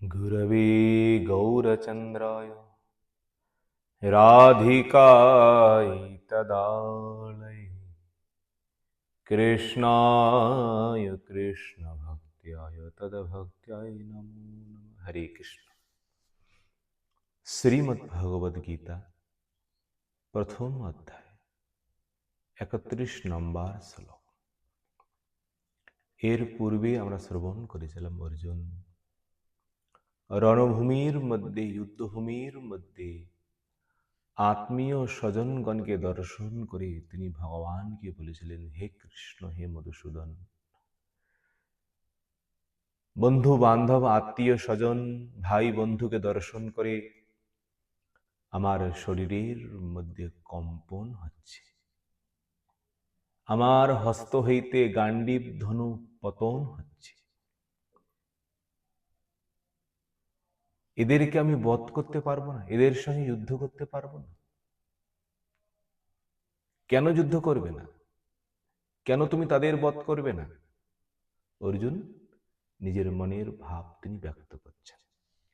गुरवे गौरचन्द्राय राधिकाय तदालय कृष्णाय कृष्णभक्त्याय तद्भक्त्याय नमो नमः हरे কৃষ্ণ শ্রীমদ্ ভগবদ গীতা প্রথম অধ্যায় একত্রিশ নম্বর শ্লোক এর পূর্বে আমরা শ্রবণ করেছিলাম অর্জুন রণভূমির মধ্যে, যুদ্ধভূমির মধ্যে আত্মীয় স্বজনগণকে দর্শন করে তিনি ভগবানকে বলেছিলেন, হে কৃষ্ণ, হে মধুসূদন। বন্ধু বান্ধব আত্মীয় স্বজন ভাই বন্ধুকে দর্শন করে আমার শরীরের মধ্যে কম্পন হচ্ছে। আমার হস্ত হইতে গান্ডীব ধনু পতন হচ্ছে। এদেরকে আমি বধ করতে পারব না, এদের সঙ্গে যুদ্ধ করতে পারব না। কেন যুদ্ধ করবে না? কেন তুমি তাদের বধ করবে না? অর্জুন নিজের মনের ভাব তিনি ব্যক্ত করছেন।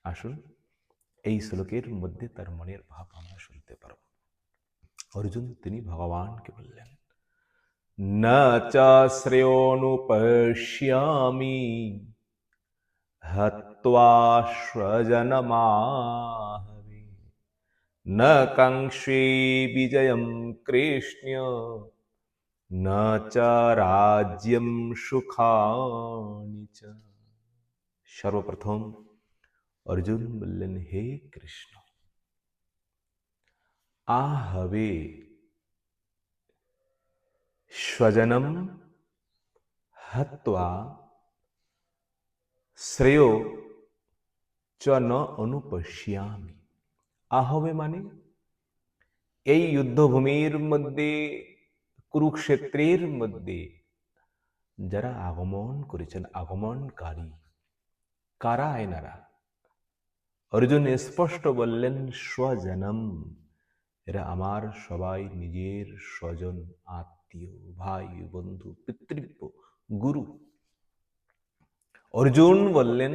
আসুন, এই শ্লোকের মধ্যে তার মনের ভাব আমরা শুনতে পারব। অর্জুন, তিনি ভগবানকে বললেন, না চা हत्वाश्वजनमाहवे न कंक्षी विजयं कृष्ण्य, न च राज्यं सुखानि च। सर्वप्रथम अर्जुन बोलन हे कृष्ण, आहवे स्वजनम हत्वा শ্রেয় চ ন অনুপশ্যামি। আহবে মানে? এই যুদ্ধভূমির মধ্যে, কুরুক্ষেত্রের মধ্যে যারা আগমন করেছেন, আগমনকারী, কারা এনারা? অর্জুন স্পষ্ট বললেন, স্বজনম। এরা আমার সবাই নিজের স্বজন, আত্মীয়, ভাই, বন্ধু, পিতৃব্য, গুরু। অর্জুন বললেন,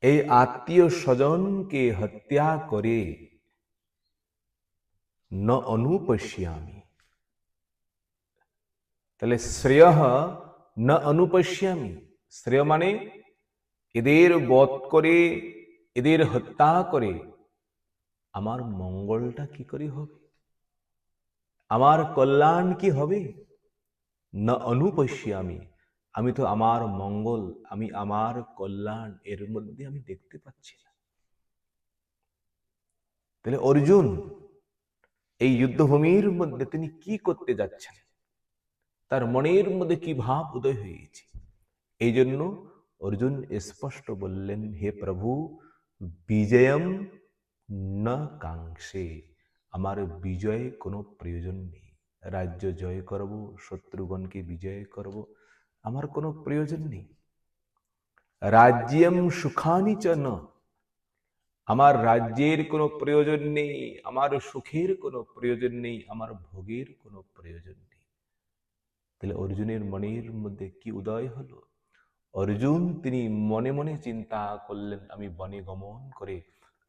এই আত্মীয় স্বজনকে হত্যা করে ন অনুপশ্যামি তাহলে শ্রেয় ন অনুপশ্যামি শ্রেয় মানে এদের বধ করে, এদের হত্যা করে। আমার মঙ্গলটা কি করে হবে? আমার কল্যাণ কি হবে? না অনুপশ্যামি আমি তো আমার মঙ্গল, আমি আমার কল্যাণ, এর মধ্যে আমি দেখতে পাচ্ছি না। তাহলে অর্জুন, এই যুদ্ধভূমির মধ্যে তিনি কি করতে যাচ্ছেন? তার মনের মধ্যে কি ভাব উদয় হয়েছে? এই জন্য অর্জুন স্পষ্ট বললেন, হে প্রভু, বিজয়ম না কাঙ্ক্ষে। আমার বিজয়ে কোনো প্রয়োজন নেই। রাজ্য জয় করব, শত্রুগণকে বিজয় করব আমার কোনো প্রয়োজন নেই। রাজ্যম সুখানি চ আমার রাজ্যের কোনো প্রয়োজন নেই, আমার সুখের কোনো প্রয়োজন নেই, আমার ভোগের কোনো প্রয়োজন নেই। তাহলে অর্জুনের মনের মধ্যে কি উদয় হলো? অর্জুন তিনি মনে মনে চিন্তা করলেন, আমি বনে গমন করে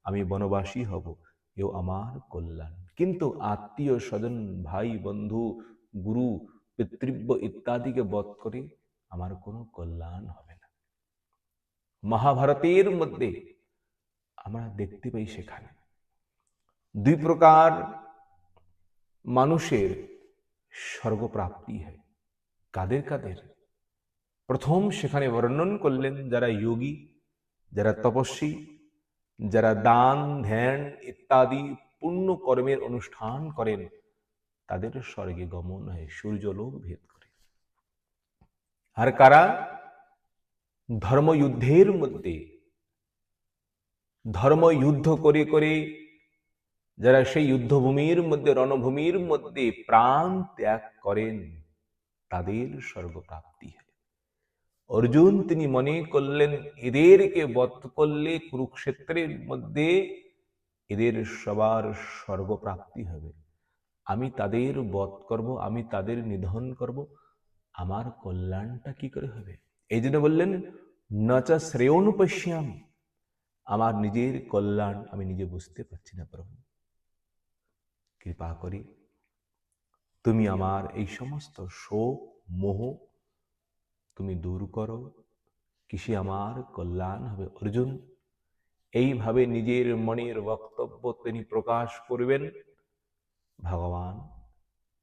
আমি বনবাসী হব, এও আমার কল্যাণ। কিন্তু আত্মীয় স্বজন, ভাই, বন্ধু, গুরু, পিতৃব্য ইত্যাদিকে বধ করে আমার কোনো কল্যাণ হবে না। মহাভারতের মধ্যে আমরা দেখতে পাই সেখানে দুই প্রকার মানুষের স্বর্গপ্রাপ্তি হয়। কাদের কাদের? প্রথম সেখানে বর্ণন করলেন যারা যোগী, যারা তপস্বী, যারা দান, ধ্যান ইত্যাদি পুণ্য কর্মের অনুষ্ঠান করেন, তাদের স্বর্গে গমন হয়, সূর্যলোক ভেদ করে। আর কারা ধর্মযুদ্ধের মধ্যে ধর্মযুদ্ধ করে করে যারা সেই যুদ্ধভূমির মধ্যে রণভূমির মধ্যে প্রাণ ত্যাগ করেন তাদের স্বর্গপ্রাপ্তি হয় অর্জুন তিনি মনে করলেন এদেরকে বধ করলে কুরুক্ষেত্রের মধ্যে এদের সবার স্বর্গপ্রাপ্তি হবে আমি তাদের বধ করব আমি তাদের নিধন করব আমার কল্যাণটা কি করে হবে? এই জন্য বললেন নচা শ্রেয়োনুপশ্যামি। আমার নিজের কল্যাণ আমি নিজে বুঝতে পারছি না, প্রভু। কৃপা করি, তুমি আমার এই সমস্ত শোক, মোহ তুমি দূর করো। কিসে আমার কল্যাণ হবে, অর্জুন। এইভাবে নিজের মনের বক্তব্য তিনি প্রকাশ করবেন। ভগবান,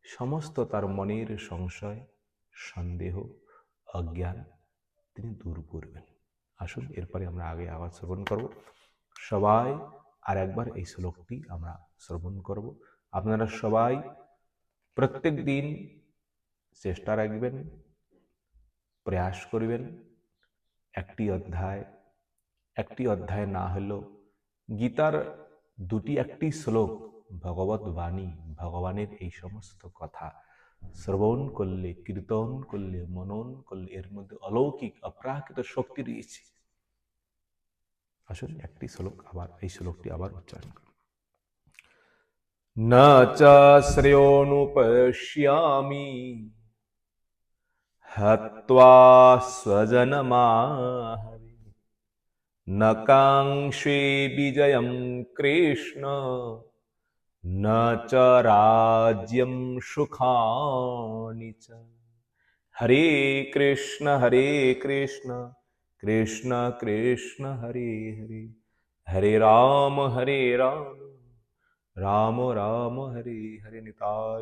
সমস্ত তার মনের সংশয় সন্দেহ, অজ্ঞান, তিনি দূর করবেন। আসুন, এরপরে আমরা আগে আবার শ্রবণ করব। সবাই আর একবার এই শ্লোকটি আমরা শ্রবণ করব। আপনারা সবাই প্রত্যেক দিন চেষ্টা রাখবেন, প্রয়াস করবেন। একটি অধ্যায় একটি অধ্যায় না হলেও গীতার দুটি, একটি শ্লোক, ভগবত বাণী, ভগবানের এই সমস্ত কথা শ্রবণ করলে কীর্তন করলে মনন করলে এর মধ্যে অলৌকিক অপ্রাকৃত শক্তি রয়েছে আসলে একটি শ্লোক আবার এই শ্লোকটি আবার উচ্চারণ করুন না চা শ্রেয়োনুপশ্যামি হত্বা স্বজনমাহরি নকাঙ্ক্ষে বিজয়ম কৃষ্ণ न च राज्यम सुखानि च। हरे कृष्ण हरे कृष्ण कृष्ण कृष्ण, हरे हरे। हरे राम हरे राम राम राम, हरे हरे। निताय।